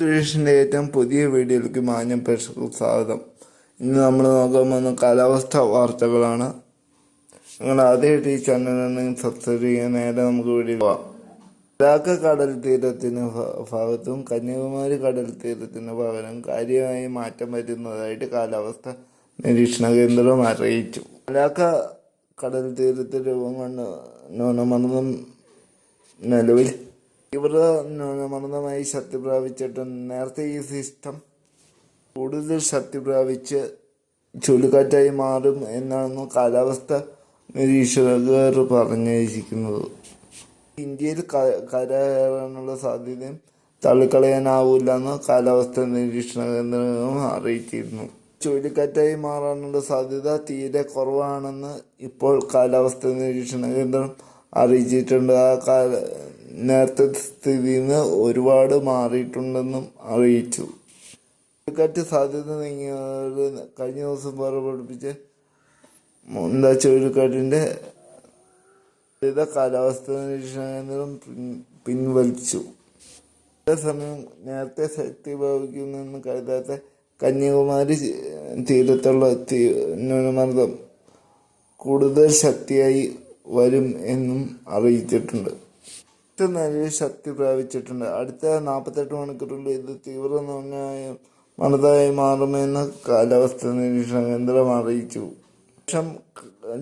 കൃഷിന്റെ ഏറ്റവും പുതിയ വീഡിയോയിലേക്ക് മാന്യ പ്രേക്ഷകർക്ക് സ്വാഗതം. ഇന്ന് നമ്മൾ നോക്കാൻ പോകുന്ന കാലാവസ്ഥ വാർത്തകളാണ്. നിങ്ങൾ ആദ്യമായിട്ട് ഈ ചാനൽ സബ്സ്ക്രൈബ് ചെയ്യാൻ നേരെ നമുക്ക് വീഡിയോ പോവാം. ലാക്ക കടൽ തീരത്തിന് ഭാഗത്തും കന്യാകുമാരി കടൽ തീരത്തിന് പകരം കാര്യമായി മാറ്റം വരുന്നതായിട്ട് കാലാവസ്ഥ നിരീക്ഷണ കേന്ദ്രം അറിയിച്ചു. ലാക്ക കടൽ തീരത്ത് രൂപം കൊണ്ട ന്യൂനമർദ്ദം നിലവിൽ തീവ്ര ന്യൂനമർദ്ദമായി ശക്തി പ്രാപിച്ചിട്ട് നേരത്തെ ഈ സിസ്റ്റം കൂടുതൽ ശക്തി പ്രാപിച്ച് ചുഴലിക്കാറ്റായി മാറും എന്നാണ് കാലാവസ്ഥ നിരീക്ഷകർ പറഞ്ഞിരിക്കുന്നത്. ഇന്ത്യയിൽ കരകയറാനുള്ള സാധ്യതയും തള്ളിക്കളയാനാവില്ലെന്ന് കാലാവസ്ഥ നിരീക്ഷണ കേന്ദ്രം അറിയിച്ചിരുന്നു. ചുഴലിക്കാറ്റായി മാറാനുള്ള സാധ്യത തീരെ കുറവാണെന്ന് ഇപ്പോൾ കാലാവസ്ഥ നിരീക്ഷണ കേന്ദ്രം അറിയിച്ചിട്ടുണ്ട്. ആ കാല നേരത്തെ സ്ഥിതിയിൽ നിന്ന് ഒരുപാട് മാറിയിട്ടുണ്ടെന്നും അറിയിച്ചു. ചുഴലിക്കാറ്റ് സാധ്യത നീങ്ങിയത് കഴിഞ്ഞ ദിവസം പുറപ്പെടുപ്പിച്ച് എന്താ ചുഴലിക്കാറ്റിന്റെ വിവിധ കാലാവസ്ഥ നിരീക്ഷണ കേന്ദ്രം പിൻ- പിൻവലിച്ചു. അതേസമയം നേരത്തെ ശക്തി പ്രാപിക്കുമെന്ന് കരുതാത്ത കന്യാകുമാരി തീരത്തുള്ള തീ- ന്യൂനമർദ്ദം കൂടുതൽ ശക്തിയായി വരും എന്നും അറിയിച്ചിട്ടുണ്ട്. നല്ല ശക്തി പ്രാപിച്ചിട്ടുണ്ട്. അടുത്ത നാൽപ്പത്തെട്ട് മണിക്കൂറിൽ ഇത് തീവ്ര മർദ്ദമായി മാറുമെന്ന് കാലാവസ്ഥ നിരീക്ഷണ കേന്ദ്രം അറിയിച്ചു. ശേഷം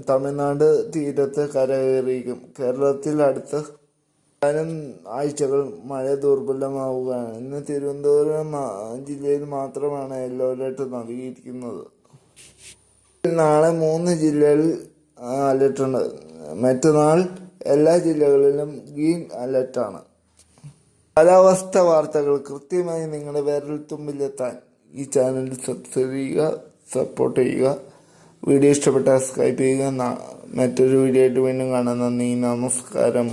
തമിഴ്നാട് തീരത്ത് കരകയറിയിരിക്കും. കേരളത്തിൽ അടുത്ത കാലം ആഴ്ചകൾ മഴ ദുർബലമാവുകയാണ്. ഇന്ന് തിരുവനന്തപുരം ജില്ലയിൽ മാത്രമാണ് യെല്ലോ അലർട്ട് നൽകിയിരിക്കുന്നത്. നാളെ മൂന്ന് ജില്ലകളിൽ അലർട്ടുണ്ട് മറ്റന്നാൾ എല്ലാ ജില്ലകളിലും ഗ്രീൻ അലർട്ടാണ് കാലാവസ്ഥ വാർത്തകൾ കൃത്യമായി നിങ്ങളുടെ വിരൽ തുമ്പിലെത്താൻ ഈ ചാനൽ സബ്സ്ക്രൈബ് ചെയ്യുക സപ്പോർട്ട് ചെയ്യുക. വീഡിയോ ഇഷ്ടപ്പെട്ടാൽ സബ്സ്ക്രൈബ് ചെയ്യുക. മറ്റൊരു വീഡിയോ ആയിട്ട് വീണ്ടും കാണാൻ നന്ദി നമസ്കാരം.